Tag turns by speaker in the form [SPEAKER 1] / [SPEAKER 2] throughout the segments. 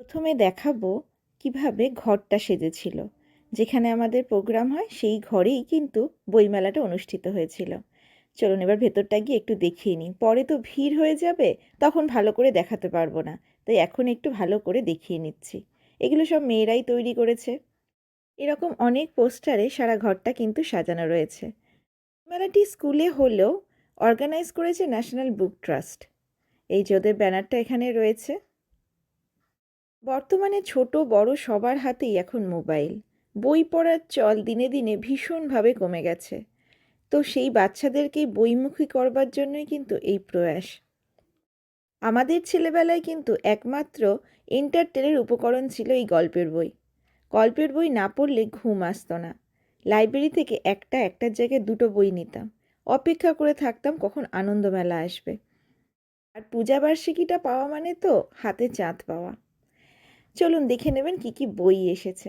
[SPEAKER 1] প্রথমে দেখাবো কীভাবে ঘরটা সেজেছিল। যেখানে আমাদের প্রোগ্রাম হয়, সেই ঘরেই কিন্তু বইমেলাটা অনুষ্ঠিত হয়েছিল। চলুন এবার ভেতরটা গিয়ে একটু দেখিয়ে নিই। পরে তো ভিড় হয়ে যাবে, তখন ভালো করে দেখাতে পারব না। তাই এখন একটু ভালো করে দেখিয়ে নিচ্ছি। এগুলো সব মেয়েরাই তৈরি করেছে। এরকম অনেক পোস্টারে সারা ঘরটা কিন্তু সাজানো রয়েছে। মেলাটি স্কুলে হলেও অর্গানাইজ করেছে ন্যাশনাল বুক ট্রাস্ট এই যে ওদের ব্যানারটা এখানে রয়েছে। বর্তমানে ছোট বড় সবার হাতেই এখন মোবাইল। বই পড়ার চল দিনে দিনে ভীষণভাবে কমে গেছে। তো সেই বাচ্চাদেরকেই বইমুখী করবার জন্যই কিন্তু এই প্রয়াস। আমাদের ছেলেবেলায় কিন্তু একমাত্র এন্টারটেনের উপকরণ ছিল এই গল্পের বই। গল্পের বই না পড়লে ঘুম আসতো না। লাইব্রেরি থেকে একটা একটার জায়গায় দুটো বই নিতাম। অপেক্ষা করে থাকতাম কখন আনন্দমেলা আসবে। আর পূজাবার্ষিকীটা পাওয়া মানে তো হাতে চাঁদ পাওয়া। চলুন দেখে নেবেন কি কি বই এসেছে।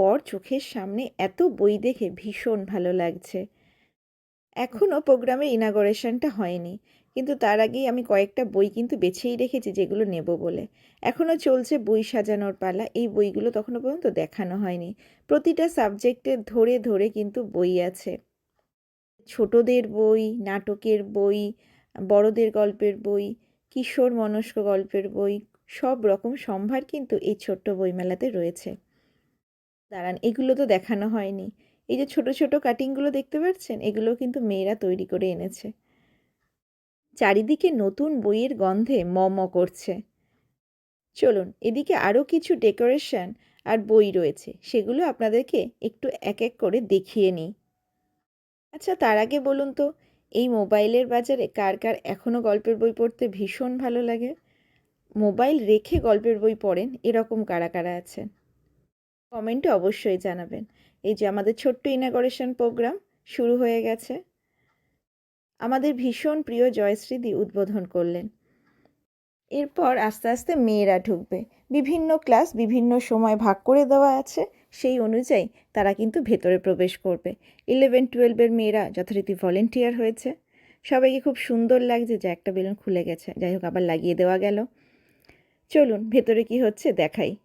[SPEAKER 1] পর চোখের সামনে এত বই দেখে ভীষণ ভালো লাগছে। এখনও প্রোগ্রামের ইনাগরেশনটা হয়নি, কিন্তু তার আগেই আমি কয়েকটা বই কিন্তু বেছেই রেখেছি যেগুলো নেব বলে। এখনও চলছে বই সাজানোর পালা, এই বইগুলো তখনও পর্যন্ত দেখানো হয়নি। প্রতিটা সাবজেক্টে ধরে ধরে কিন্তু বই আছে। ছোটদের বই, নাটকের বই, বড়দের গল্পের বই কিশোর মনস্ক গল্পের বই, সব রকম সম্ভার কিন্তু এই ছোট্ট বইমেলাতে রয়েছে। দাঁড়ান, এগুলো তো দেখানো হয়নি। এই যে ছোট ছোট কাটিংগুলো দেখতে পাচ্ছেন? এগুলো কিন্তু মেয়েরা তৈরি করে এনেছে। চারিদিকে নতুন বইয়ের গন্ধে ম ম করছে। চলুন, এদিকে আরও কিছু ডেকোরেশন আর বই রয়েছে। সেগুলো আপনাদেরকে একটু এক এক করে দেখিয়ে নিই। আচ্ছা তার আগে বলুন তো, এই মোবাইলের বাজারে কার কার এখনও গল্পের বই পড়তে ভীষণ ভালো লাগে? মোবাইল রেখে গল্পের বই পড়েন, এরকম কারা কারা আছেন? কমেন্টে অবশ্যই জানাবেন। এই যে আমাদের ছোট্ট ইনাগরেশন প্রোগ্রাম শুরু হয়ে গেছে। আমাদের ভীষণ প্রিয় জয়শ্রীদি উদ্বোধন করলেন। এরপর আস্তে আস্তে মেয়েরা ঢুকবে। বিভিন্ন ক্লাস বিভিন্ন সময় ভাগ করে দেওয়া আছে। সেই অনুযায়ী তারা কিন্তু ভেতরে প্রবেশ করবে। ইলেভেন টুয়েলভের মেয়েরা যথারীতি ভলেন্টিয়ার হয়েছে। সবাইকে খুব সুন্দর লাগছে যে একটা বেলুন খুলে গেছে। যাই হোক, আবার লাগিয়ে দেওয়া গেল। চলুন, ভেতরে কি হচ্ছে দেখাই।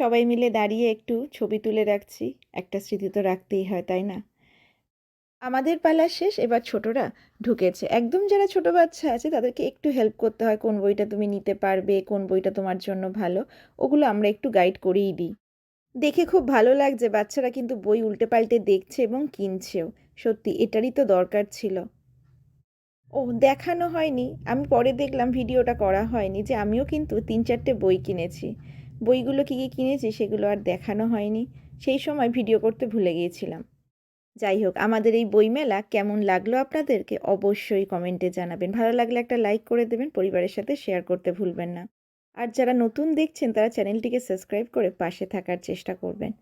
[SPEAKER 1] সবাই মিলে দাঁড়িয়ে একটু ছবি তুলে রাখছি। একটা স্মৃতি তো রাখতেই হয়, তাই না? আমাদের পালা শেষ, এবার ছোটরা ঢুকেছে। একদম যারা ছোট বাচ্চা আছে, তাদেরকে একটু হেল্প করতে হয়, কোন বইটা তুমি নিতে পারবে, কোন বইটা তোমার জন্য ভালো, ওগুলো আমরা একটু গাইড করেই দিই। দেখে খুব ভালো লাগছে, বাচ্চারা কিন্তু বই উল্টে পাল্টে দেখছে এবং কিনছেও। সত্যি, এটারই তো দরকার ছিল। ও, দেখানো হয়নি। আমি পরে দেখলাম, ভিডিওটা করা হয়নি যে আমিও কিন্তু তিন চারটে বই কিনেছি। বইগুলো কী কী কিনেছি সেগুলো আর দেখানো হয়নি। সেই সময় ভিডিও করতে ভুলে গিয়েছিলাম। যাই হোক, আমাদের এই বইমেলা কেমন লাগল আপনাদেরকে অবশ্যই কমেন্টে জানাবেন। ভালো লাগলে একটা লাইক করে দেবেন, পরিবারের সাথে শেয়ার করতে ভুলবেন না। আর যারা নতুন দেখছেন, তারা চ্যানেলটিকে সাবস্ক্রাইব করে পাশে থাকার চেষ্টা করবেন।